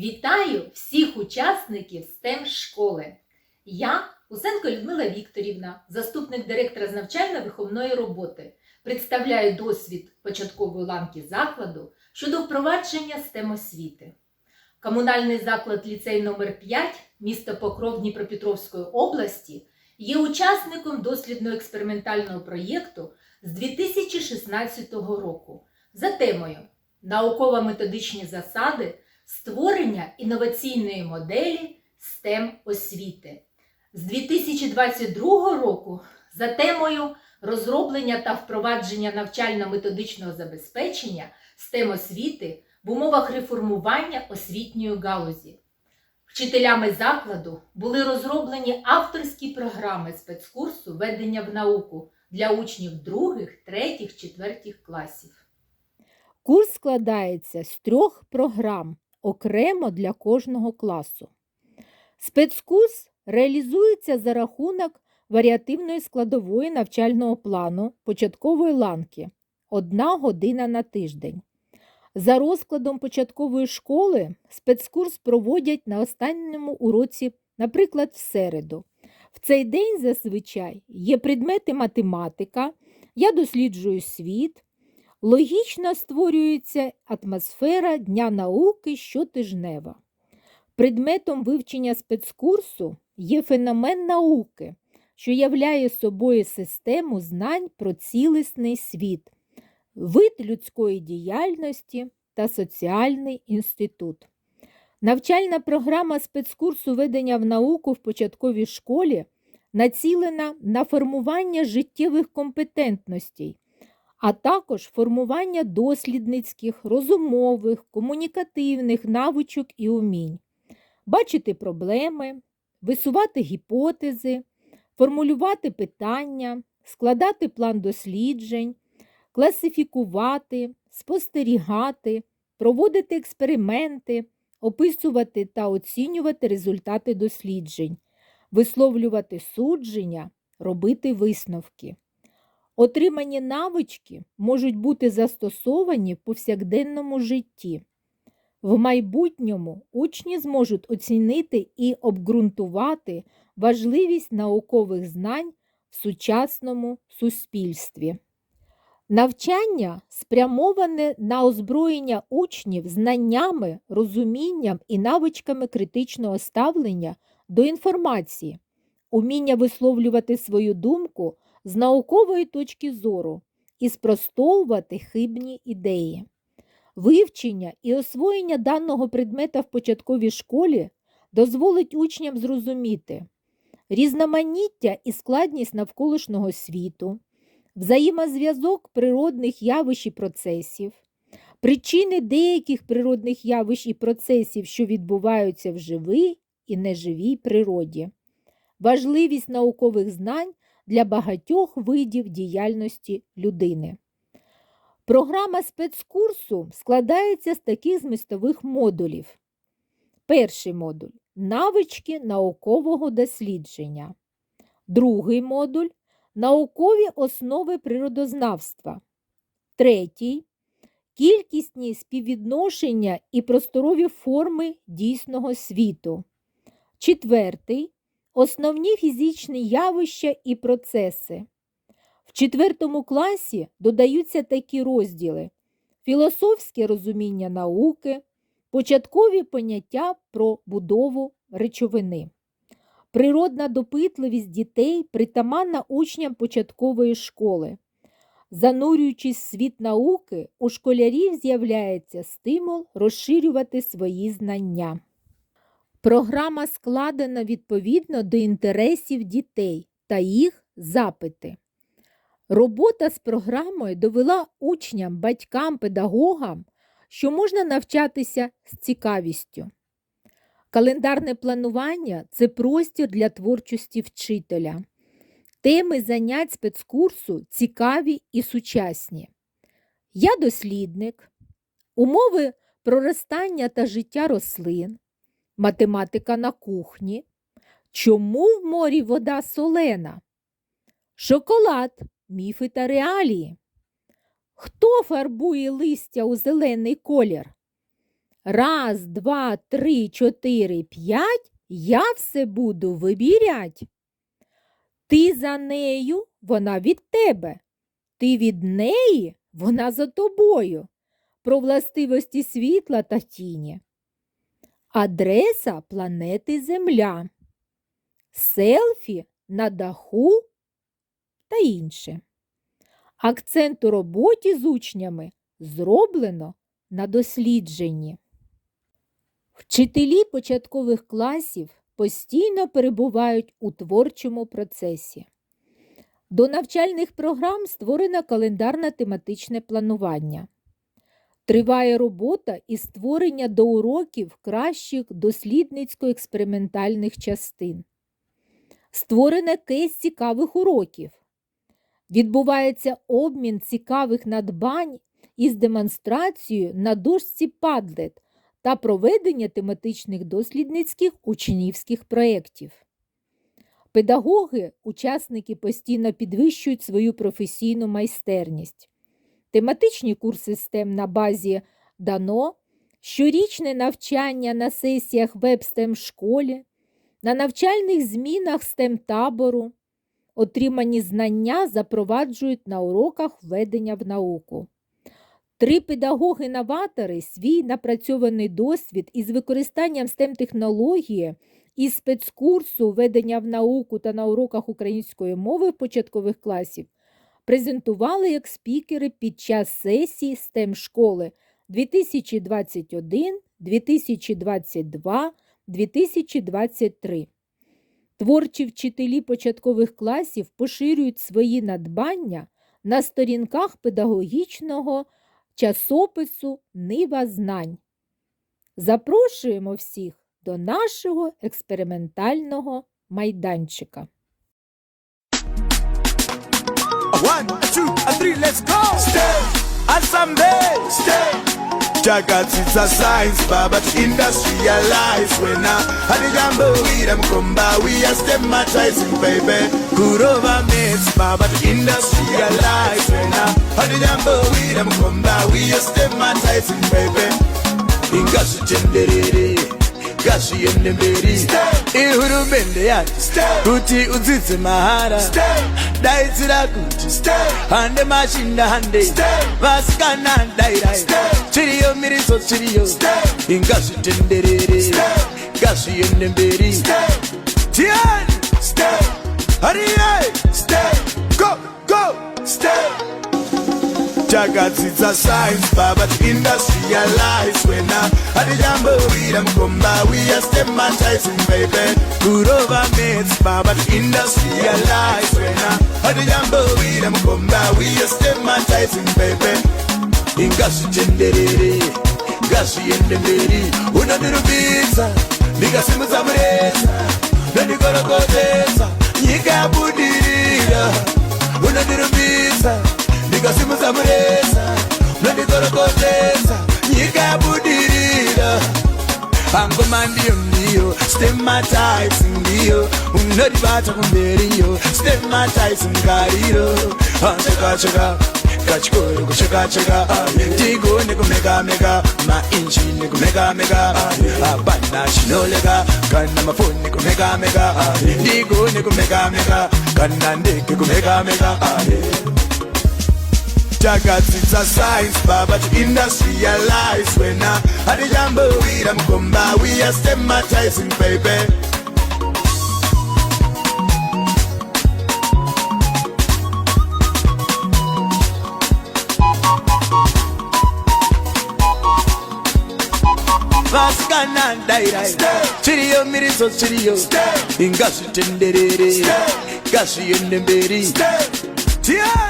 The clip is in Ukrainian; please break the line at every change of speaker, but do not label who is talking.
Вітаю всіх учасників STEM школи. Я Усенко Людмила Вікторівна, заступник директора з навчально-виховної роботи, представляю досвід початкової ланки закладу щодо впровадження STEM освіти. Комунальний заклад ліцей номер 5 місто Покров Дніпропетровської області є учасником дослідно-експериментального проєкту з 2016 року за темою Науково-методичні засади створення інноваційної моделі STEM освіти. З 2022 року за темою розроблення та впровадження навчально-методичного забезпечення STEM освіти в умовах реформування освітньої галузі. Вчителями закладу були розроблені авторські програми спецкурсу ведення в науку для учнів других, третіх, четвертих класів.
Курс складається з трьох програм окремо для кожного класу. Спецкурс реалізується за рахунок варіативної складової навчального плану початкової ланки одна година на тиждень. За розкладом початкової школи спецкурс проводять на останньому уроці, наприклад, в середу. В цей день зазвичай є предмети математика, я досліджую світ, логічно створюється атмосфера Дня науки щотижнева. Предметом вивчення спецкурсу є феномен науки, що являє собою систему знань про цілісний світ, вид людської діяльності та соціальний інститут. Навчальна програма спецкурсу ведення в науку в початковій школі націлена на формування життєвих компетентностей, а також формування дослідницьких, розумових, комунікативних навичок і умінь, бачити проблеми, висувати гіпотези, формулювати питання, складати план досліджень, класифікувати, спостерігати, проводити експерименти, описувати та оцінювати результати досліджень, висловлювати судження, робити висновки. Отримані навички можуть бути застосовані в повсякденному житті. В майбутньому учні зможуть оцінити і обґрунтувати важливість наукових знань в сучасному суспільстві. Навчання спрямоване на озброєння учнів знаннями, розумінням і навичками критичного ставлення до інформації, уміння висловлювати свою думку з наукової точки зору і спростовувати хибні ідеї. Вивчення і освоєння даного предмета в початковій школі дозволить учням зрозуміти різноманіття і складність навколишнього світу, взаємозв'язок природних явищ і процесів, причини деяких природних явищ і процесів, що відбуваються в живій і неживій природі, важливість наукових знань для багатьох видів діяльності людини. Програма спецкурсу складається з таких змістових модулів. Перший модуль навички наукового дослідження. Другий модуль наукові основи природознавства. Третій кількісні співвідношення і просторові форми дійсного світу. Четвертий основні фізичні явища і процеси. В четвертому класі додаються такі розділи: філософське розуміння науки, початкові поняття про будову речовини. Природна допитливість дітей притаманна учням початкової школи. Занурюючись в світ науки, у школярів з'являється стимул розширювати свої знання. Програма складена відповідно до інтересів дітей та їх запити. Робота з програмою довела учням, батькам, педагогам, що можна навчатися з цікавістю. Календарне планування це простір для творчості вчителя. Теми занять спецкурсу цікаві і сучасні. Я дослідник, умови проростання та життя рослин, математика на кухні. Чому в морі вода солена? Шоколад, міфи та реалії. Хто фарбує листя у зелений колір? Раз, два, три, чотири, п'ять. Я все буду вибірять. Ти за нею, вона від тебе. Ти від неї, вона за тобою. Про властивості світла та тіні. Адреса планети Земля. Селфі на даху та інше. Акцент у роботі з учнями зроблено на дослідженні. Вчителі початкових класів постійно перебувають у творчому процесі. До навчальних програм створено календарно-тематичне планування. Триває робота із створення до уроків кращих дослідницько-експериментальних частин. Створене кейс цікавих уроків. Відбувається обмін цікавих надбань із демонстрацією на дошці Padlet та проведення тематичних дослідницьких учнівських проєктів. Педагоги, учасники постійно підвищують свою професійну майстерність. Тематичні курси STEM на базі ДАНО, щорічне навчання на сесіях веб-STEM школі, на навчальних змінах STEM табору, отримані знання запроваджують на уроках введення в науку. Три педагоги-новатори свій напрацьований досвід із використанням STEM технології із спецкурсу введення в науку та на уроках української мови початкових класів презентували як спікери під час сесії STEM школи 2021, 2022, 2023. Творчі вчителі початкових класів поширюють свої надбання на сторінках педагогічного часопису Нива знань. Запрошуємо всіх до нашого експериментального майданчика.
One, two, and three, let's go. Stay, Asambe, stay. Jagat it's a science, but industrialize when I had a jambo with them by. We are stigmatizing, baby. Over mates, but industrialize when I had a jambo with them by. We are stigmatizing, baby. Ingasu genderere. Gashi yende mberi ihurumende yati. Kuti udzidze mahara. Daidzira kuti. Hande mashinda hande. Vasikana dairai chiriyo miriso chiriyo. Ingazvitenderere. Ngazviende mberi tiani hariye go go takadzidza science baba industrialize wena hatijambowira mukomba we are stigmatizing baby. Kurova mates baba industrialize wena hatijambowira mukomba we are stigmatizing baby. Ingazvitenderere ngazviende mberi unondirumbidza ndikasimudza mureza nondikorokotesa nyika yabudirira. Unondirumbidza ndikasimudza mureza unonditorokotedza nyika yabudirira pangoma ndiyo ndiyo stematites ndiyo unoribata kumberiyo stematites ngariro chakachoka kachikoro kuchekacheka tigo nekumekameka mainji nekumekameka hapana chinoleka kana mafoni nekumekameka ndigo nekumekameka kana ndeke kumekameka takadzidza science baba industrialize wena hatijambowira mukomba we are stigmatizing baby. Vasikana dairai chiriyo miriso chiriyo. Ingazvitenderere ngazviende mberi. Tiani